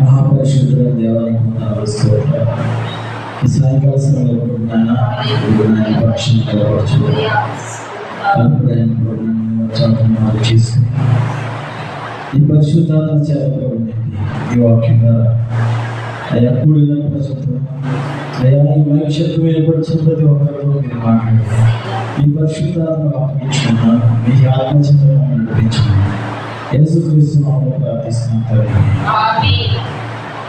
మహాపరిశుద్ధుల దేవాలయం ఈ సాయంకాల సమయంలో నాయన పక్షం నిలబడుచుంది చేసుకుని ఈ పరిశుద్ధాత్మ ఉండండి. ఈ వాక్యం ద్వారా. అయ్యా కూడిన ప్రస్తుతం అయ్యా ఈ భవిష్యత్తు ఏర్పరిచిన ప్రతి ఒక్కరితో మీరు మాట్లాడండి. ఈ పరిశుద్ధాత్మ అప్పగించుకున్నాను మీ ఆత్మచింతనం నడిపించుకున్నాను యేసుక్రీస్తు నామములో ప్రార్థిస్తున్నాను తండ్రి.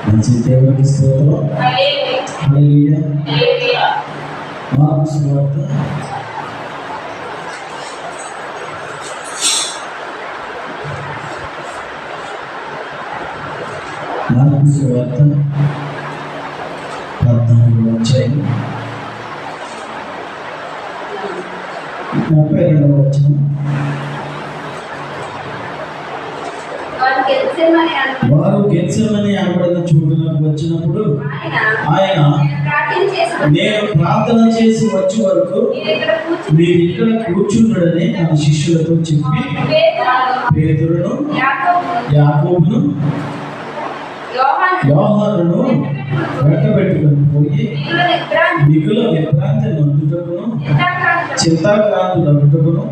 మంచి దేవునికి స్తోత్రం హల్లెలూయా మార్కు సువార్త మార్కు సువార్త పద్నాలుగు వచ్చాయి ముప్పై రెండవ వచ్చిన వారు గెచ్చమని అనబడిన చోటునకు వచ్చినప్పుడు ఆయన నేను ప్రార్థన చేసి వచ్చే వరకు మీరు ఇక్కడ కూర్చున్నాడని తన శిష్యులతో చెప్పి పేదరును యాకోబును యోహానును వెంటబెట్టుకుని పోయి మిగుల విభ్రాంతి నందుటకును చింతాక్రాంతులు అడుగుటకును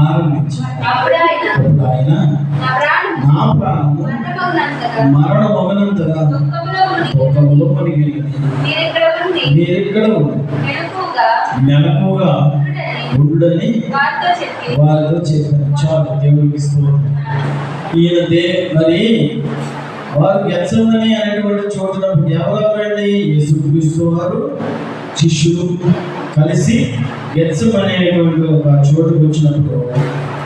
ఆరంభించారు. అప్పుడు ఆయన నా ప్రాణము మరణమగునంతగా మరణమగనంతగా దుఃఖములో మునిగి లోకములో పనిగిరిగింది మెలకుగా ఉండుడని వారితో చెప్పారు. చాలు దేవుడికి స్తోత్రం. ఈయన దే మరి వారు గెచ్చమని అనేటువంటి చోటునప్పుడు ఎవరెవరండి యేసుక్రీస్తు వారు శిష్యులు. కలిసి గెత్సం అనేటువంటి ఒక చోటుకు వచ్చినప్పుడు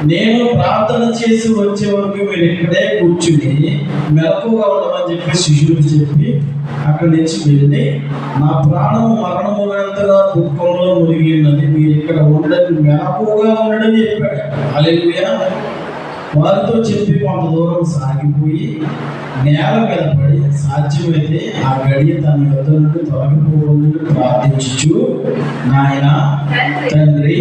నేను ప్రార్థన చేసి వచ్చే వరకు మీరు ఇక్కడే కూర్చుని మెలకుగా ఉండమని చెప్పి శిష్యులకు చెప్పి అక్కడి నుంచి వెళ్ళి నా ప్రాణం మరణమునంతగా దుఃఖంలో మునిగి ఉన్నది. మీరు ఇక్కడ ఉండడం మెలకుగా ఉండడం చెప్పాడు. అలా వారితో చెప్పి కొంత దూరం సాగిపోయి నేల మీద పడి సాధ్యమైతే ఆ గడియ తన యొద్ద నుండి తొలగిపోవాలని ప్రార్థించుచు నాయన తండ్రి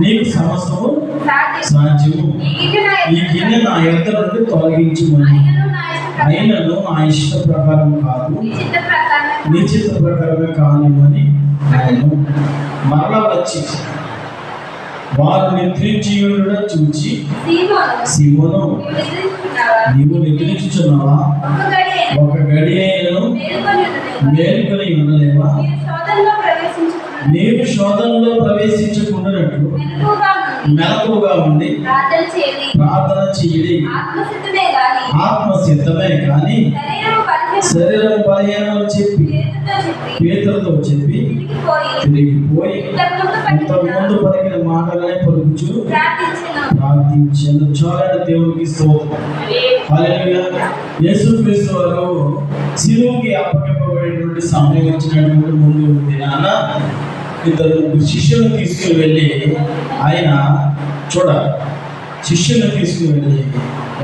నీకు సమస్తము సాధ్యం సాధ్యము. ఈ గిన్నె నా యొద్ద నుండి తొలగించుమని. అయినను నా ఇష్ట ప్రకారం కాదు నీ చిత్త ప్రకారమే కానివ్వని ఆయన మరల వచ్చి వారు నిద్రించియుండుట చూచి సిమోను నీవు నిద్రించుచున్నావా ఒక గడి అయినను మేలుకొని ఉండలేవా? నీవు శోధనలో ప్రవేశించకుండానట్లు మెలకువగా ఉండి ప్రార్థన చేయడి. ఆత్మ సిద్ధమే కానీ శరీరం బలహీనం చెప్పి చేతుతో చెప్పి పేతులతో చెప్పి తిరిగిపోయి ఇంతకుముందు పలికిన ఇంతకుముందు పలికిన మాటలనే పలుకుచు ప్రార్థించను. చూడండి దేవునికి స్తోత్రం. హల్లెలూయా. వారు శిలువుకి అప్పగింపబడినటువంటి సమయం వచ్చినటువంటి ముందు ఉంది నాన్న. ఇద్దరు శిష్యులను తీసుకుని వెళ్ళి ఆయన చూడ శిష్యులను తీసుకుని వెళ్ళి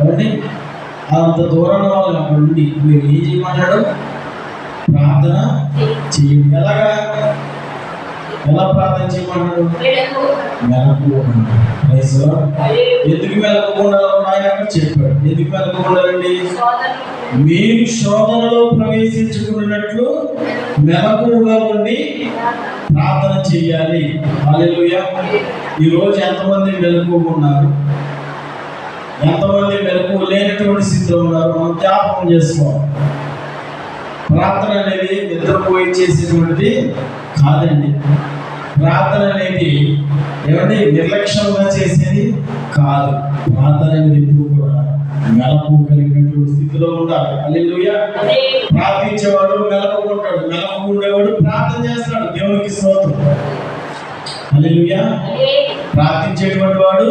ఏమండి అంత దూరంలో వాళ్ళు అక్కడ ఉండి మీరు ఏం చేయమంటాడు? ప్రార్థన చేయండి. ఎలాగా? ఎలా ప్రార్థన చేయమన్నాడు మెలకు Praise the ఎందుకు ఆయన అక్కడ చెప్పాడు. ఎందుకు మెలకుండాలండి మీరు శోధనలో ప్రవేశించుకున్నట్లు మెలకుగా ఉండి ప్రార్థన చేయాలి. హల్లెలూయా. ఈ రోజు ఎంతమంది మెలకుగా ఉన్నారు? ఎంతమంది మెలకు లేనటువంటి స్థితిలో ఉన్నారు. మనం జ్ఞాపకం చేసుకోవాలి. ప్రార్థన అనేది నిద్రపోయి చేసేటువంటిది కాదండి. ప్రార్థన అనేది ఏమంటే నిర్లక్ష్యంగా చేసేది కాదు. ప్రార్థన అనేది ఎప్పుడు కూడా మెలకు కలిగినటువంటి స్థితిలో ఉండాలి. అల్లెలుయా ప్రార్థించేవాడు మెలకు ఉంటాడు మెలకు ఉండేవాడు ప్రార్థన చేస్తాడు. దేవునికి స్తోత్రం. అల్లెలుయా ప్రార్థించేటువంటి వాడు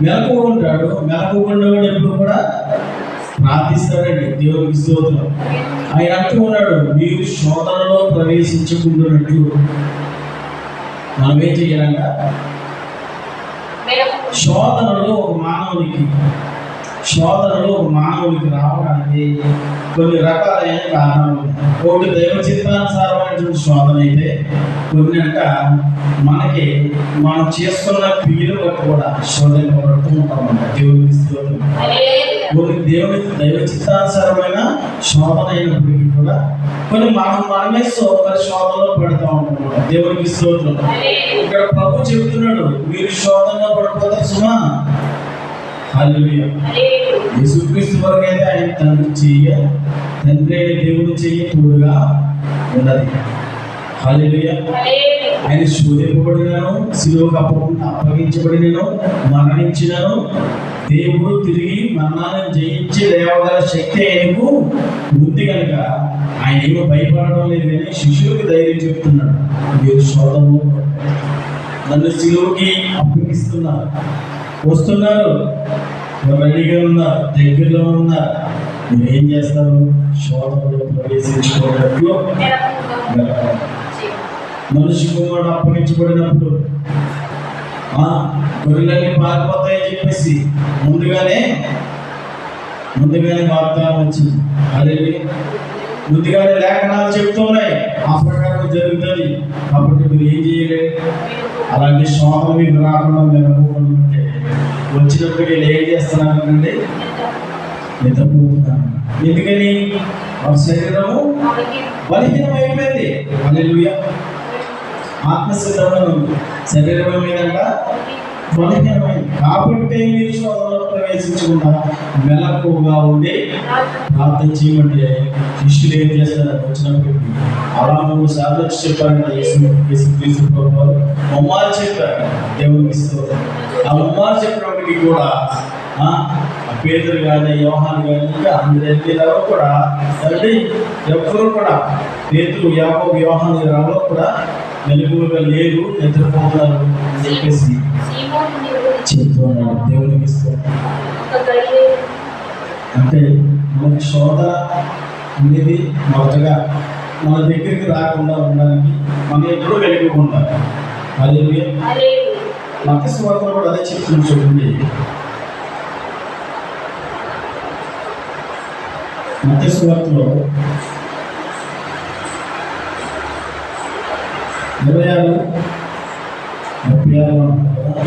మెలకు ఉంటాడు మెలకు ఉండేవాడు ఎప్పుడు కూడా ప్రార్థిస్తాడండి. దేవునికి స్తోత్రం. ఆయన అంటూ ఉన్నాడు మీరు శోధనలో ప్రవేశించకుండానట్లు మనం ఏం చేయాలంట. శోధనలో ఒక మానవునికి శోధనలు ఒక రావడానికి కొన్ని రకాలైన కారణాలు ఒకటి దైవ చిత్తానుసారమైనటువంటి శోధన అయితే కొన్ని అంట మనకి మనం చేసుకున్న క్రియలు బట్టి కూడా శోధన పడుతూ ఉంటామంట దేవుని కొన్ని దేవుని దైవ చిత్తానుసారమైన శోధన అయినప్పటికీ కూడా కొన్ని మనం మనమే సో మరి శోధనలో పడతా ఉంటాం దేవునికి స్తోత్రం. ఇక్కడ ప్రభు చెబుతున్నాడు మీరు శోధనలో పడిపోతారు సుమా యేసుక్రీస్తు ఆయన తండ్రి చెయ్య తండ్రి దేవుడు చెయ్య తోడుగా ఉన్నది. హల్లెలూయా. ఆయన శోధింపబడినను అప్పగించబడినను మరణించినను దేవుడు తిరిగి మరణాన్ని జయించి లేవగల శక్తి ఆయనకు ఉంది కనుక ఆయన ఏమో భయపడడం లేదు కానీ శిష్యులకు ధైర్యం చెప్తున్నాడు. మీరు శోధనలో నన్ను శిలువకి అప్పగిస్తున్నారు. వస్తున్నారు. రెడీగా ఉన్నారు దగ్గరలో ఉన్నారు మీరు ఏం చేస్తారు శోధనలో ప్రవేశించుకోవడంలో మనిషి కుమారుడు అప్పగించబడినప్పుడు గొర్రెలన్నీ పారిపోతాయని చెప్పేసి ముందుగానే ముందుగానే వాగ్దానం వచ్చింది. అదే ముందుగానే లేఖనాలు చెప్తున్నాయి ఆ ప్రకారం జరుగుతుంది. కాబట్టి మీరు ఏం చేయలేదు అలాంటి శోభ మీకు రాకుండా నిలబోకుంటే వచ్చినప్పుడు నేను ఏం చేస్తున్నానండి నిద్రపోతున్నాను ఎందుకని? వారి శరీరము బలహీనం అయిపోయింది. అల్లెలుయ ఆత్మసిద్ధమైన శరీరం ఏమైందంట బలహీనమైంది. కాబట్టి మీరు శోధన ప్రవేశించకుండా మెలకుగా ఉండి ప్రార్థన చేయమంటే శిష్యులు ఏం చేస్తారు వచ్చినప్పటికీ అలా మూడు సార్లు చెప్పారంట ముమ్మారు చెప్పారు దేవునికి ఇస్తారు ఆ ముమ్మారు చెప్పినప్పటికీ కూడా పేదలు కానీ యోహాన్ కానీ ఇంకా అందరూ కూడా అంటే ఎవ్వరూ కూడా పేతులు యాకోబు యోహాన్ రాలో కూడా మెలుగుగా లేరు నిద్రపోతున్నారు అని చెప్పేసి చెప్తున్నాడు. దేవునికి ఇస్తారు అంటే మనకి శోధ అనేది మొదటగా మన దగ్గరికి రాకుండా ఉండడానికి మనం ఎప్పుడూ వెలిగి ఉండాలి. అది మత స్వార్థం కూడా అదే చెప్తుంది చూడండి. మత స్వార్థలో ఇరవై ఆరు ముప్పై ఆరు అంటారు కదా.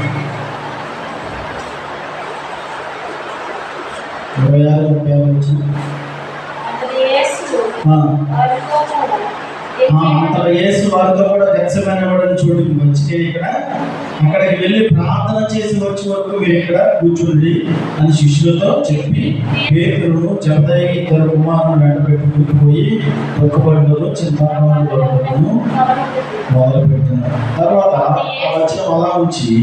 ఇరవై ఆరు ముప్పై ఆరు వచ్చి ఆ, యేసు వారితో కూడా గచ్చమైన వాడని చూడండి. వచ్చి ఇక్కడ అక్కడికి వెళ్ళి ప్రార్థన చేసి వచ్చే వరకు మీరు ఇక్కడ కూర్చోండి అని శిష్యులతో చెప్పి పేరును జబదయ్య ఇద్దరు కుమారులను వెంటబెట్టుకుని పోయి ఒక్కబడిలో చింతాను దొరకను మొదలు పెడుతున్నారు. తర్వాత వచ్చిన వచనం అలా ఉంచి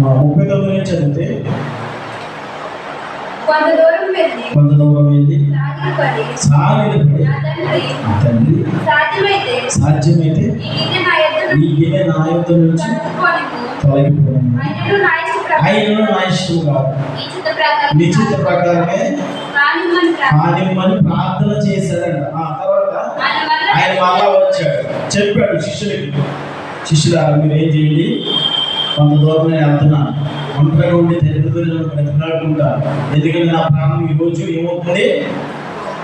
ముప్పై తొమ్మిది నుంచి చదివితే కొంత దూరం వెళ్ళి కొంత దూరం వెళ్ళి తండ్రి సాధ్యమైతే సాధ్యమైతే ఈ గిన్నె నా యొక్క నుంచి. తొలగిపోను ఆయనను నా ఇష్ట కాదు నిశ్చిత ప్రకారమే కానివ్వమని ప్రార్థన. చేశాడంట. ఆ తర్వాత ఆయన మళ్ళా వచ్చాడు. చెప్పాడు శిష్యులకి. శిష్యులారా మీరు ఏం చేయండి? కొంత దూరం నేను వెళ్తున్నాను. ఒంటరిగా ఉండి నేను బ్రతిలాడుకుంటా ఎందుకంటే నా ప్రాణం ఈ రోజు ఏమవుతుంది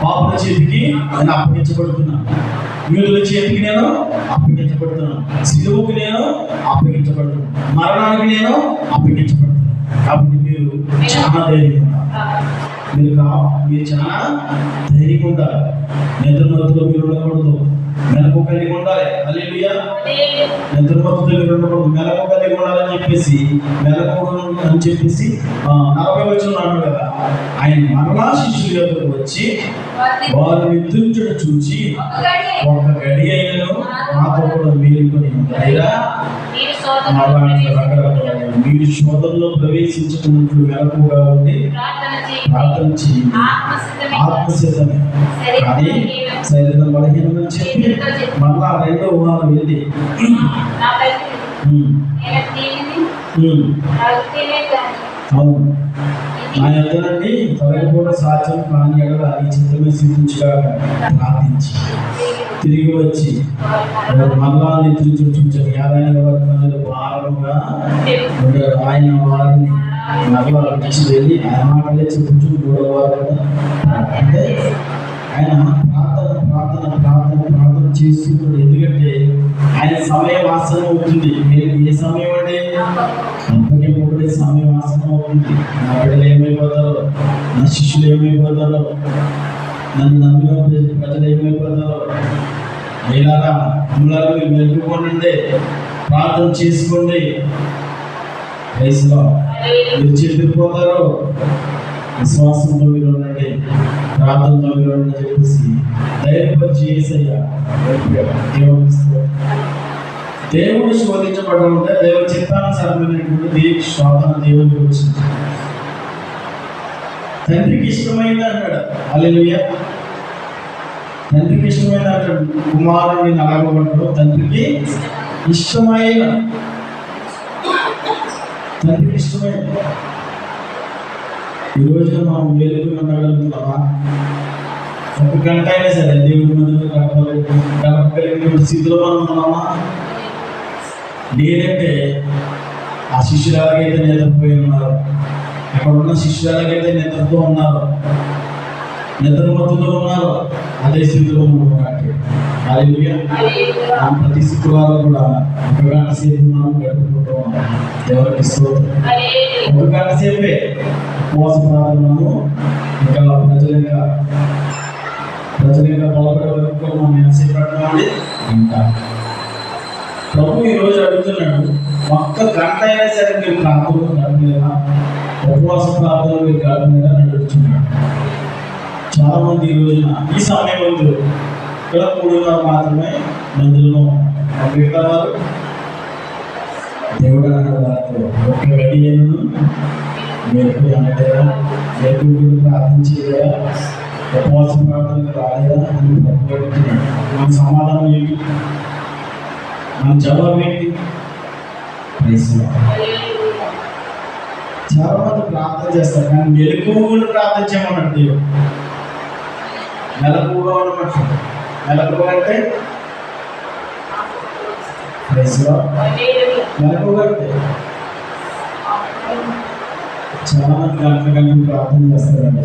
పాపుల చేతికి నేను అప్పగించబడుతున్నా. యూదుల చేతికి నేను అప్పగించబడుతున్నాను సిలువుకి నేను అప్పగించబడుతున్నాను మరణానికి నేను అప్పగించబడుతున్నాను కాబట్టి మీరు చాలా ధైర్యం మీరు కా మీరు చాలా ధైర్యంగా నిద్ర నిద్రమత్తులో మీరు ఉండకూడదు. మెలకు కలిగి ఉండాలి. అల్లెలుయ్యా నిద్రమత్తు దగ్గర ఉండకూడదు మెలకు కలిగి ఉండాలని చెప్పేసి మెలకు అని చెప్పేసి నలభై వచ్చిన అన్నాడు కదా. ఆయన మరలా శిష్యుల వచ్చి వారు నిద్రించడం చూచి ఒక గడి అయినను నాతో కూడా మేలుకొని ఉంటాయిరా మీరు శోధనలో ప్రవేశించుకున్నట్లు మెలకుగా ఉండి ప్రార్థన చేయండి. ఆత్మసిద్ధమే. కానీ శరీరం బలహీనమని చెప్పి మళ్ళా రెండో వారు వెళ్ళి నా తండ్రి "ఉమ్, నేను దీనిని ఉమ్, అడిగితేనే కానీ అవును. నా యొక్క నుండి తొలగిపోవడం సాధ్యం కాని ఎడల ఈ చిత్తమే సిద్ధించగా ప్రార్థించి. తిరిగి వచ్చి మళ్ళా నిద్రించుంచారు యాదైన వర్గాలు భారముగా ఆయన వారిని మళ్ళా వచ్చి వెళ్ళి ఆయన మాటలే చెప్పుచు మూడవ వారు అంటే ఆయన ప్రార్థన ప్రార్థన ప్రార్థన ప్రార్థన చేస్తున్నాడు ఎందుకంటే ఆయన సమయం ఆసనం అవుతుంది మీరు ఏ సమయం అంటే అప్పగింపబడే ఎందుకంటే సమయం ఆసనం అవుతుంది. నా బిడ్డలు ఏమైపోతారో నా శిష్యులు ఏమైపోతారో నన్ను నమ్మిన ప్రజలు ఏమైపోతారో అయినారా అమ్మలాగా మీరు మెలుగుకోండి ప్రార్థన చేసుకోండి. వయసులో మీరు చెప్పిపోతారు విశ్వాసంతో మీరు ఉండండి. ప్రార్థనతో మీరు ఉండండి చెప్పేసి ధైర్యపరిచి ఏసయ్యా దేవుని దేవుడు శోధించబడడం ఉంటే దేవుడు చిత్తానుసరమైనటువంటి శోధన దేవుడికి వచ్చింది తండ్రికి ఇష్టమైంది అంటాడు. అల్లెలుయ్య తండ్రికి ఇష్టమైన అంటాడు. కుమారుని నలగబడ్డాడు తండ్రికి ఇష్టమైన తండ్రికి ఇష్టమైన ఈ రోజున మనం వేలుకు ఉండగలుగుతున్నామా ఒక గంట అయినా సరే దేవుడి మందులో గడపలేదు గడపగలిగిన స్థితిలో మనం ఉన్నామా? లేదంటే ఆ శిష్యురాలకైతే నిద్రపోయి ఉన్నారు. అక్కడ ఉన్న శిష్యురాలకైతే నిద్రతో ఉన్నారు. నిద్రమత్తులో ఉన్నారు. అదే స్థితిలో ఉన్నట్టు అది ప్రతి శుక్రవారం కూడా ఒక గంట సేపు మనం గడుపుకుంటూ ఉన్నాం. ఎవరికి ఒక గంట సేపే ఉపవాస ప్రార్థనను ఇంకా ప్రజల ఇంకా ప్రజలు ఇంకా బలపడే వరకు మనం ఎంతసేపు పడుతున్నామండి ఇంకా ప్రభు ఈ రోజు అడుగుతున్నాడు ఒక్క గంట అయినా సరే మీరు ప్రార్థనలు గడపలేదా ఉపవాస ప్రార్థనలు మీరు కాకుండా అడుగుతున్నాడు. చాలా మంది ఈ రోజున ఈ సమయంలో ఇక్కడ మూడున్నర మాత్రమే మందులను మిగతా వారు దేవుడు అన్నాడు వారితో ఒక్క గడి అయినను. మెరుపు అనలేదా? మెరుపు గురించి ప్రార్థన చేయలేదా? ఉపవాస రాలేదా? అని మన సమాధానం ఏంటి? మన జవాబు ఏంటి? చాలా మంది ప్రార్థన చేస్తారు కానీ మెలకువలు ప్రార్థన చేయమన్నాడు దేవుడు. మెలకువగా ఉండమంటాడు మెలకువ అంటే? మెలకువగా అంటే? చాలా మంది గంటల గంటలు ప్రార్థన చేస్తారండి.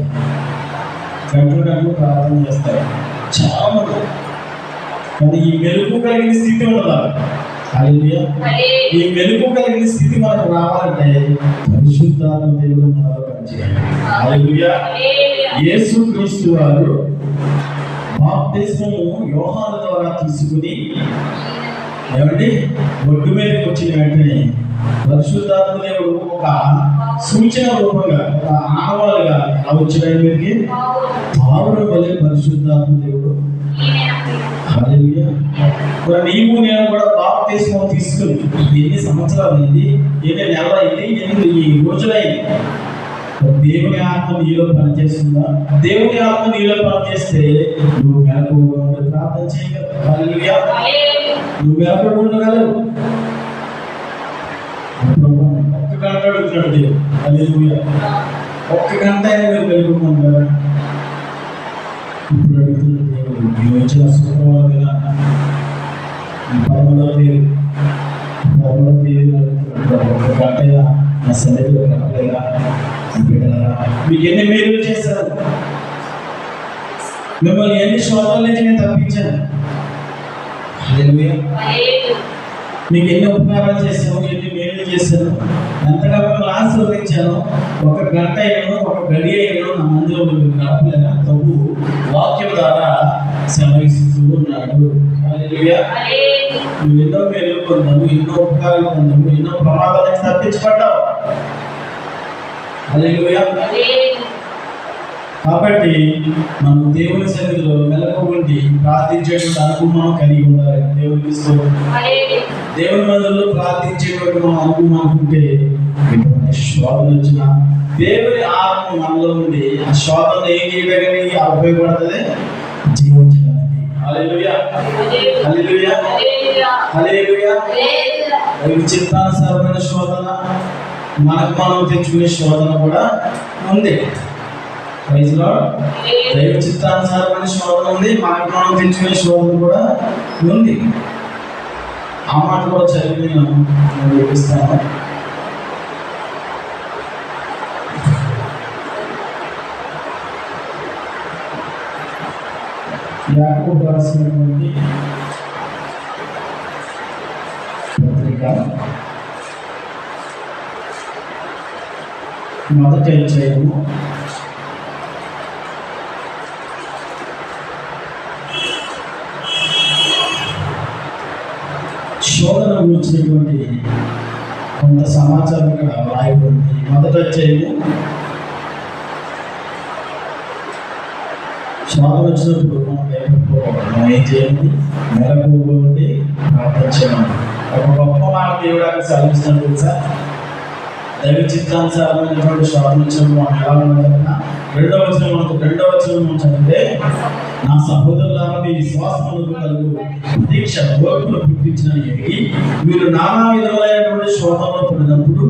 గంటల గంటలు ప్రార్థన చేస్తారు. చాలా మంది. కానీ ఈ మెలుగు కలిగిన స్థితి హల్లెలూయా. ఈ మెలుగు కలిగిన స్థితి మనకు రావాలంటే పరిశుద్ధాత్మ దేవుడు మనలో పనిచేయాలి. యేసు క్రీస్తు వారు బాప్తిస్మము యోహాను ద్వారా తీసుకుని ఏమండి? ఒడ్డు మీదకి వచ్చిన వెంటనే పరిశుద్ధాత్మ దేవుడు ఒక సూచన రూపంగా ఒక ఆనవాలుగా అలా వచ్చిన మీదకి పావులు వలె పరిశుద్ధాత్మ దేవుడు. నీవు నేను కూడా బాప్తిస్మం తీసుకుని ఎన్ని సంవత్సరాలు అయింది? ఎన్ని నెలలు అయింది? ఎన్ని రోజులైంది దేవుని ఆత్మ నీలో పనిచేస్తుందా? దేవుని ఆత్మ నీలో పనిచేస్తే నువ్వు మెలకువగా ఉండి ప్రార్థన చేయగలవు. నువ్వు మెలకువగా ఉండగలవు. ఒక్క గంట అడుగుతున్నాడు దేవుడు. హల్లెలూయా. ఒక్క గంట అయినా మీరు మెలకువగా ఉండగలరా ఇప్పుడు అడుగుతున్న. ఈ వచ్చిన శుక్రవారం ఈ పదమూడవ తేదీ తేదీ నా సన్నిధిలో నా బిడ్డలారా, మీకు ఎన్ని మేలు చేశారు? మిమ్మల్ని ఎన్ని శోధనల నుంచి నేను తప్పించాను. మీకు ఎన్ని ఉపకారాలు చేశాను ఎన్ని చేశాను ఎంతగా మిమ్మల్ని ఆశీర్వదించాను. ఒక గంట అయ్యాను ఒక గడి అయ్యాను నా మందిలో మీరు గడపలేదా ప్రభు వాక్యం ద్వారా సెలవిస్తూ ఉన్నాడు. నువ్వు ఎన్నో మేలు పొందాము ఎన్నో ఉపకారాలు పొందాము ఎన్నో ప్రమాదాల తప్పించబడ్డావు. అదే కాబట్టి మనం దేవుని సన్నిధిలో మెలకు ఉండి ప్రార్థించేటువంటి అనుభవం కలిగి ఉండాలి. దేవునికి దేవుని మందులో ప్రార్థించేటువంటి మనం అనుభవం అనుకుంటే ఎటువంటి శోధన వచ్చినా దేవుని ఆత్మ మనలో ఉండి ఆ శోధన ఏం చేయడానికి. ఉపయోగపడుతుంది జీవించడానికి చిత్తానుసారమైన శోధన మనకు మనం తెచ్చుకునే శోధన కూడా ఉంది. దైవ చిత్తానుసారమైన శోధన ఉంది. మనకు మనం తెచ్చుకునే శోధన కూడా ఉంది. ఆ మాట కూడా చదివి నేను చూపిస్తాను వివరిస్తాను రాసినటువంటి పత్రిక మొదటి అధ్యాయము శోధన గురించినటువంటి కొంత సమాచారం ఇక్కడ రాయబడింది. మొదట అధ్యాయము శోధన వచ్చినప్పుడు మనం భయపడిపోకూడదు ఏం చేయండి మెలకువగా ప్రార్థన చేయాలి. ఒక గొప్ప మాట దేవుడు అక్కడ సెలవిస్తున్నాడు తెలుసా? దైవ చిత్తానుసారమైనటువంటి వచ్చినప్పుడు మనం ఎలా ఉండాలన్నా రెండవ వచ్చిన మనకు రెండవ వచ్చిన మనం చదివితే నా సహోదరులారా మీ విశ్వాసములకు కలుగు దీక్ష ఓర్పును పుట్టించిన ఎరిగి మీరు నానా విధములైనటువంటి శోధనలో పడినప్పుడు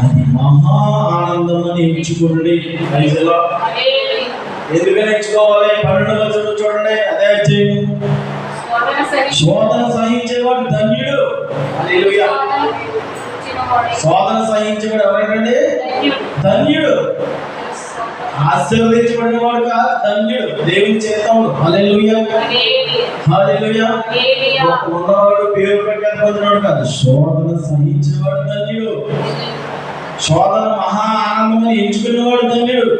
అది మహా ఆనందమని ఎంచుకోండి పైసలో హల్లెలూయా. ఎందుకని ఎంచుకోవాలి పన్నెండు వచ్చిన చూడండి. అదే అధ్యాయం శోధన సహించేవాడు ధన్యుడు. హల్లెలూయా శోధన సహించబడి ఎవరండి ధన్యుడు. ఆశీర్వదించబడిన వాడు కాదు ధన్యుడు. దేవుని చేస్తాము ఉన్నవాడు పేరు పెట్టకపోతున్నాడు కాదు. శోధన సహించేవాడు ధన్యుడు. శోధన మహా ఆనందమని ఎంచుకునేవాడు ధన్యుడు.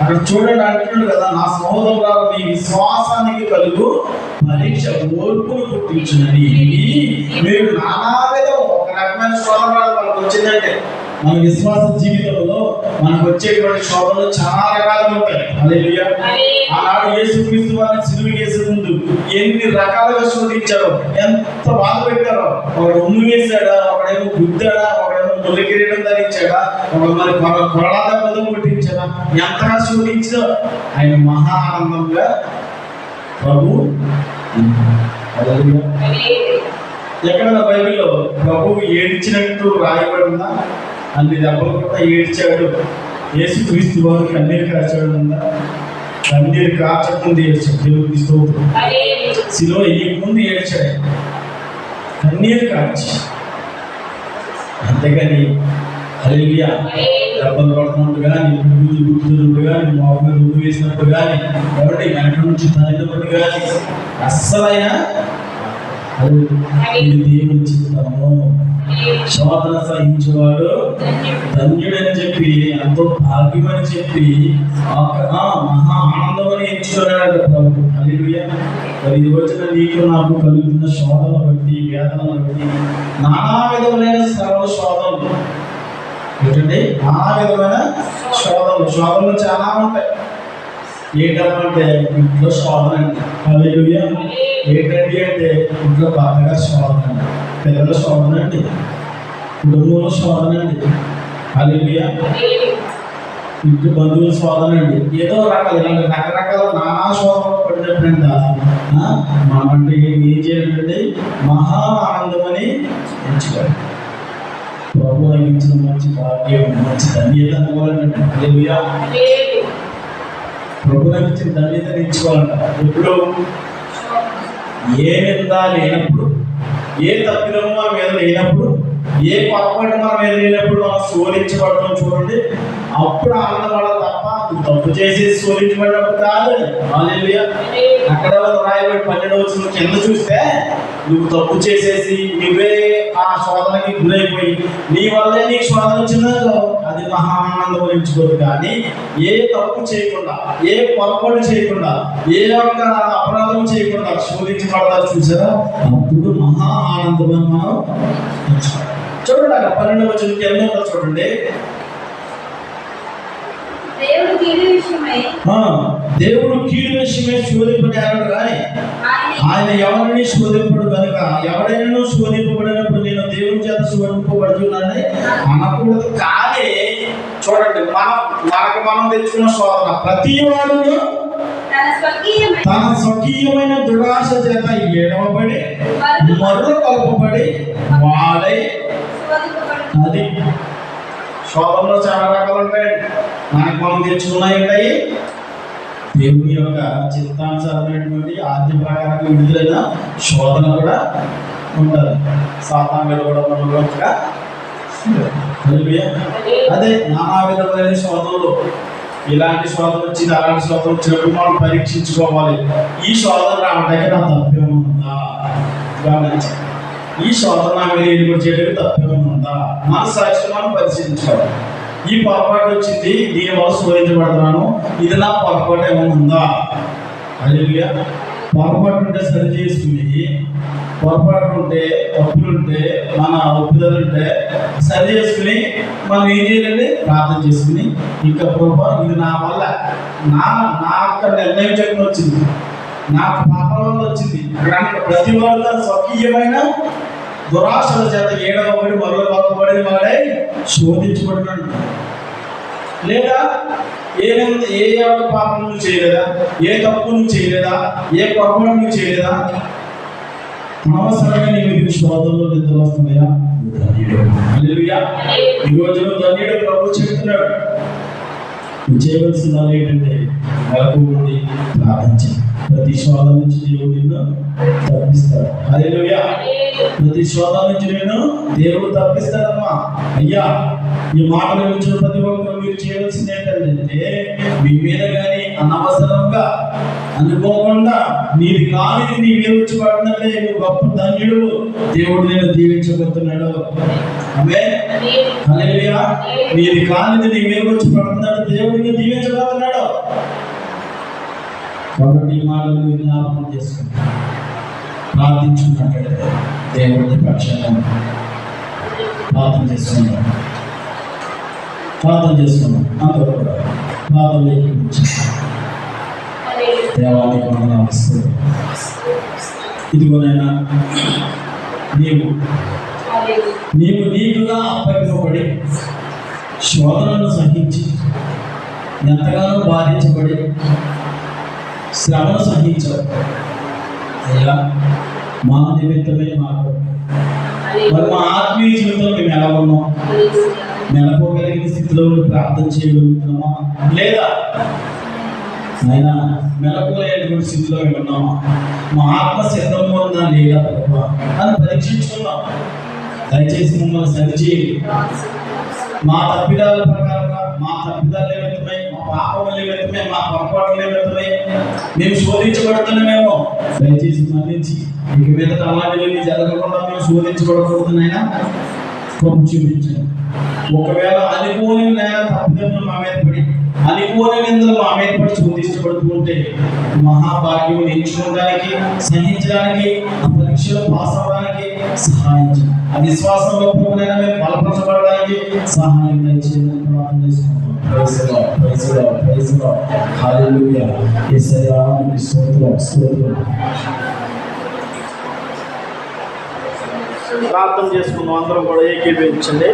అక్కడ చూడండి అంటున్నాడు కదా నా సహోదరులారా నీ విశ్వాసానికి కలుగు. పరీక్ష ఓర్పును పుట్టించునని మీరు నానా విధం ఒక రకమైన శోధన మనకు వచ్చిందంటే మన విశ్వాస జీవితంలో మనకు వచ్చేటువంటి శోధనలు చాలా రకాలుగా ఉంటాయి. ఆనాడు యేసుక్రీస్తు వారిని సిలువ చేసే ముందు ఎన్ని రకాలుగా శోధించారో ఎంత బాధ పెట్టారో. ఒకడు ఉమ్ము వేశాడా ఒకడేమో గుద్దాడా ఒకడేమో ముళ్ళ కిరీటం ధరించాడా ఒక మరి కొరడాద పదం కొట్టించాడా ఎంతగా శోధించో ఆయన మహా ఆనందంగా ప్రభు హల్లెలూయా. ఎక్కడ బైబిల్లో ప్రభువు ఏడ్చినట్టు రాయబడిందా? అన్ని దెబ్బలు కూడా ఏడ్చాడు. యేసు క్రీస్తు వారు కన్నీరు కార్చాడు ఉందా కన్నీరు కార్చకుంది ఏడ్చాడు దేవుడికి స్తోత్రం. శిలో ముందు ఏడ్చాడు. కన్నీరు కాచి. అంతేగాని హల్లెలూయా. దెబ్బలు పడుతున్నప్పుడు కానీ గుడ్డు గుర్తున్నప్పుడు కానీ మామూలుగా రుద్దు వేసినప్పుడు కానీ ఎవరి వెనక నుంచి తల్లినప్పుడు కానీ అస్సలైనా అది. దేవుని చిత్తము. శోధన సహించేవాడు ధన్యుడు. ధన్యుడని చెప్పి ఎంతో భాగ్యమని చెప్పి ఆ- మహా ఆనందమని ఎంచుకున్నాడు ప్రభు. హల్లెలూయా. మరి ఈ రోజున నీకు నాకు కలుగుతున్న శోధన బట్టి వేదన బట్టి నానా విధములైన సర్వ శోధనలు ఏంటంటే నా విధమైన శోధనలు. శోధనలు చాలా ఉంటాయి. ఏంటంటే ఇంట్లో శోధన అండి. ఏంటండి అంటే ఇంట్లో బాగా శోధన అండి. పిల్లల శోధన అండి. కుటుంబంలో శోధన అండి. హల్లెలూయా. ఇంటి బంధువుల శోధన అండి. ఏదో రకాల ఇలాంటి రకరకాల నానా శోధనలు పడినప్పుడు ఆ, మనం అంటే ఏం చేయాలంటే మహా ఆనందమని ఎంచుకోవాలి. ప్రభు ఇచ్చిన మంచి భాగ్యం మంచి ధన్యత అనుకోవాలంటే ప్రభు నాకు ఇచ్చిన ధన్యతని ఎప్పుడు ఏ నింద లేనప్పుడు ఏ తప్పిదము మీద లేనప్పుడు ఏ పొరపాటు మనం ఎదిగినప్పుడు మనం శోధించబడటం చూడండి. అప్పుడు ఆనందపడాలి తప్ప నువ్వు తప్పు చేసి శోధించబడినప్పుడు కాదు. అక్కడ రాయబడి పన్నెండు వచ్చిన కింద చూస్తే నువ్వు తప్పు చేసేసి నువ్వే ఆ శోధనకి గురైపోయి నీ వల్లే నీకు శోధన వచ్చిందో అది మహా ఆనందం వహించుకోదు. కానీ ఏ తప్పు చేయకుండా ఏ పొరపాటు చేయకుండా ఏ యొక్క అపరాధం చేయకుండా శోధించబడతారు చూసారా? అప్పుడు మహా ఆనందం మనం చూడండి అక్కడ పన్నెండు వచ్చిన ఉందో చూడండి. దేవుడు కీడు విషయమై. ఆ, దేవుడు కీడు విషయమే శోధింపడాడు కానీ ఆయన. ఎవరిని శోధింపడు కనుక ఎవడైనా శోధింపబడినప్పుడు నేను దేవుని చేత శోధింపబడుతున్నానని అనకూడదు. కానీ చూడండి మనం మనకు మనం తెచ్చుకున్న శోధన ప్రతి వాడు తన స్వకీయమైన దురాశ చేత ఏడవబడి మరల కలపబడి వాడై. అది శోధనలో చాలా రకాలు ఉంటాయండి మనకు మనం తెచ్చుకున్నాయి ఉంటాయి దేవుని యొక్క చిత్తానుసారమైనటువంటి ఆర్థిక ప్రకారంగా విడుదలైన శోధన కూడా ఉంటుంది సాతాంగలు కూడా అదే నానా విధమైన శోధనలు ఇలాంటి శోధన వచ్చింది అలాంటి శోధన వచ్చినప్పుడు మనం పరీక్షించుకోవాలి ఈ శోధన రావడానికి నా తప్పేముందా గమనించండి ఈ శోధన నా కూడా చేయడానికి తప్పేముందా మన సాక్షి మనం పరిశీలించుకోవాలి ఈ పొరపాటు వచ్చింది దీని వల్ల శోధించబడుతున్నాను ఇది నా పొరపాటు ఏమైనా ఉందా అదే పొరపాటు ఉంటే సరి చేసుకుని పొరపాటు ఉంటే తప్పులుంటే మన ఒప్పుదలు ఉంటే సరి చేసుకుని మనం ఏం చేయాలండి ప్రార్థన చేసుకుని ఇంకా ప్రభా ఇది నా వల్ల నా నా యొక్క నిర్ణయం చెప్పిన వచ్చింది. నా పాపం వల్ల వచ్చింది. ప్రతి వాళ్ళ స్వకీయమైన దురాశల చేత ఏడవబడి మరో పక్కబడిన వాడై శోధించబడినాడు లేదా ఏమైంది? ఏ యొక్క పాపం నువ్వు చేయలేదా? ఏ తప్పు నువ్వు చేయలేదా? ఏ పొరపాటు నువ్వు చేయలేదా? అనవసరంగా నీకు మీద శోధనలో నిద్ర వస్తున్నాయా హల్లెలూయా. ఈ రోజు ధన్యుడు ప్రభు చెప్తున్నాడు. నువ్వు చేయవలసిన దాని ఏంటంటే మెలకు ఉండి ప్రార్థించి ప్రతి శోధన నుంచి దేవుడు నిన్ను తప్పిస్తాడు. ప్రతి శోధన నుంచి నేను దేవుడు తప్పిస్తాడమ్మా. అయ్యా ఈ మాటలు వింటున్న ప్రతి ఒక్కరు మీరు చేయవలసింది ఏంటంటే మీ మీద కానీ అనవసరంగా అనుకోకుండా నీది కానిది నీ మీద వచ్చి పడినట్లే నువ్వు గొప్ప ధన్యుడు. దేవుడు నేను దీవించబోతున్నాడు. హల్లెలూయా. నీది కానిది నీ మీద వచ్చి పడుతున్నాడు దేవుడిని దీవించబోతున్నాడు. కాబట్టి మాటలు మీరు జ్ఞాపకం చేసుకుంటారు ప్రార్థించుకున్నట్లయితే దేవుడి పక్షంగా ప్రార్థన చేసుకుందాం ప్రార్థన చేసుకున్నాం అందరూ కూడా ప్రార్థనలోకి వచ్చి దేవాలయ ఇదిగోనైనా నీవు నీవు నీకుగా అప్పగింపబడి శోధనను సహించి ఎంతగానో బాధించబడి శ్రమను సహించావు అయ్యా మా నిమిత్తమే మాకు. మరి మా ఆత్మీయ జీవితంలో మేము ఎలా ఉన్నాం? నెలకోగలిగిన స్థితిలో ప్రార్థన చేయగలుగుతున్నామా? లేదా అయినా మెలకోలేనటువంటి స్థితిలో మేము ఉన్నామా? మా ఆత్మ సిద్ధంగా ఉందా లేదా అని పరీక్షించుకున్నాం దయచేసి మమ్మల్ని సరిచేయండి మా తప్పిదాల ప్రకారంగా మా తప్పిదాలు నిమిత్తమై మా మేము మా పొరపాట్లు నిమిత్తమై మేము శోధించబడుతున్నామేమో. దయచేసి మరణించి ఇక మీద అలాంటివి జరగకుండా మేము శోధించబడకూడదునైనా కృప ఒకవేళ అనుకోని నేల తప్పిదములు మా మీద పడి అనుకోని నిందలు మా మీద పడి శోధించబడుతూ ఉంటే మహాభాగ్యం నేర్చుకోవడానికి సహించడానికి పరీక్షలు పాస్ అవ్వడానికి సహాయం చేయండి. మేము బలపరచబడడానికి సహాయం దయచేయమని ప్రార్థన చేసుకుంటాం Praise స్తోత్రం, స్తోత్రం. ప్రార్థన అందరం కూడా ఏకీభవించండి